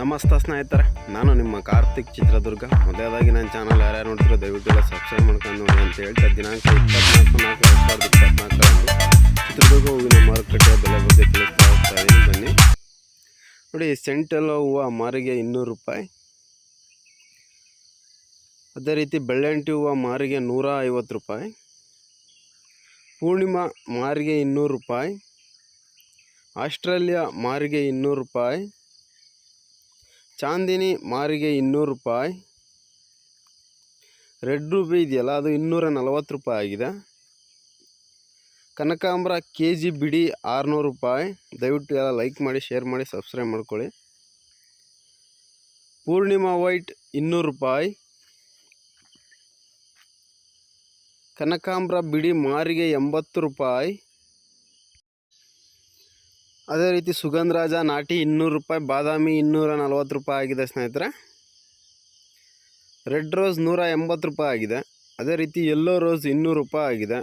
ನಮಸ್ತೆ ಸ್ನೇಹಿತರೆ, ನಾನು ನಿಮ್ಮ ಕಾರ್ತಿಕ್ ಚಿತ್ರದುರ್ಗ. ಮೊದಲಾಗಿ ನನ್ನ ಚಾನಲ್ ಯಾರ್ಯಾರು ನೋಡ್ತಿರೋ ದಯವಿಟ್ಟು ಎಲ್ಲ ಸಬ್ಸ್ಕ್ರೈಬ್ ಮಾಡ್ಕೊಂಡು ನೋಡಿ ಅಂತ ಹೇಳ್ತಾ ದಿನಾಂಕ ಇಪ್ಪತ್ನಾಲ್ಕು, ನಾಲ್ಕು, ಎರಡು ಸಾವಿರದ ಇಪ್ಪತ್ನಾಲ್ಕರಂದು ಚಿತ್ರದುರ್ಗ ಹೂವಿನ ಮಾರುಕಟ್ಟೆಯ ಬೆಲೆ ಬಗ್ಗೆ ತಿಳಿಸ್ತಾ ಹೋಗ್ತಾ ಇದ್ದೀನಿ. ಬನ್ನಿ. ನೋಡಿ ಸೆಂಟೆಲ್ಲ ಹೂವು ಮಾರಿಗೆ ಇನ್ನೂರು ರೂಪಾಯಿ. ಅದೇ ರೀತಿ ಬೆಳ್ಳಂಟಿ ಹೂವು ಮಾರಿಗೆ ನೂರ ರೂಪಾಯಿ. ಪೂರ್ಣಿಮಾ ಮಾರಿಗೆ ಇನ್ನೂರು ರೂಪಾಯಿ. ಆಸ್ಟ್ರೇಲಿಯಾ ಮಾರಿಗೆ ಇನ್ನೂರು ರೂಪಾಯಿ. ಚಾಂದಿನಿ ಮಾರಿಗೆ ಇನ್ನೂರು ರೂಪಾಯಿ. ರೆಡ್ ರೂಬಿ ಇದೆಯಲ್ಲ, ಅದು ಇನ್ನೂರ ನಲವತ್ತು ರೂಪಾಯಿ ಆಗಿದೆ. ಕನಕಾಂಬರ ಕೆ ಜಿ ಬಿಡಿ ಆರುನೂರು ರೂಪಾಯಿ. ದಯವಿಟ್ಟು ಎಲ್ಲ ಲೈಕ್ ಮಾಡಿ, ಶೇರ್ ಮಾಡಿ, ಸಬ್ಸ್ಕ್ರೈಬ್ ಮಾಡ್ಕೊಳ್ಳಿ. ಪೂರ್ಣಿಮಾ ವೈಟ್ ಇನ್ನೂರು ರೂಪಾಯಿ. ಕನಕಾಂಬರ ಬಿಡಿ ಮಾರಿಗೆ ಎಂಬತ್ತು ರೂಪಾಯಿ. ಅದೇ ರೀತಿ ಸುಗಂಧರಾಜ ನಾಟಿ ಇನ್ನೂರು ರೂಪಾಯಿ, ಬಾದಾಮಿ ಇನ್ನೂರ ನಲ್ವತ್ತು ರೂಪಾಯಿ ಆಗಿದೆ ಸ್ನೇಹಿತರೆ. ರೆಡ್ ರೋಸ್ ನೂರ ಎಂಬತ್ತು ರೂಪಾಯಿ ಆಗಿದೆ. ಅದೇ ರೀತಿ ಯೆಲ್ಲೋ ರೋಸ್ ಇನ್ನೂರು ರೂಪಾಯಿ ಆಗಿದೆ.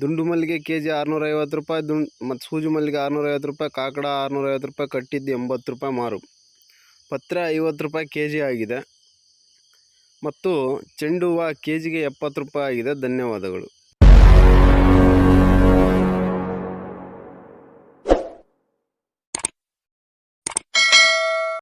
ದುಂಡು ಮಲ್ಲಿಗೆ ಕೆ ಜಿ ಆರುನೂರೈವತ್ತು ರೂಪಾಯಿ ದುಂಡು ಮತ್ತು ಸೂಜಿ ಮಲ್ಲಿಗೆ ಆರುನೂರೈವತ್ತು ರೂಪಾಯಿ, ಕಾಕಡ ಆರುನೂರೈವತ್ತು ರೂಪಾಯಿ, ಕಟ್ಟಿದ್ದು ಎಂಬತ್ತು ರೂಪಾಯಿ ಮಾರು. ಪತ್ರ ಐವತ್ತು ರೂಪಾಯಿ ಕೆ ಜಿ ಆಗಿದೆ. ಮತ್ತು ಚೆಂಡು ಹೂವು ಕೆ ಜಿಗೆ ಎಪ್ಪತ್ತು ರೂಪಾಯಿ ಆಗಿದೆ. ಧನ್ಯವಾದಗಳು.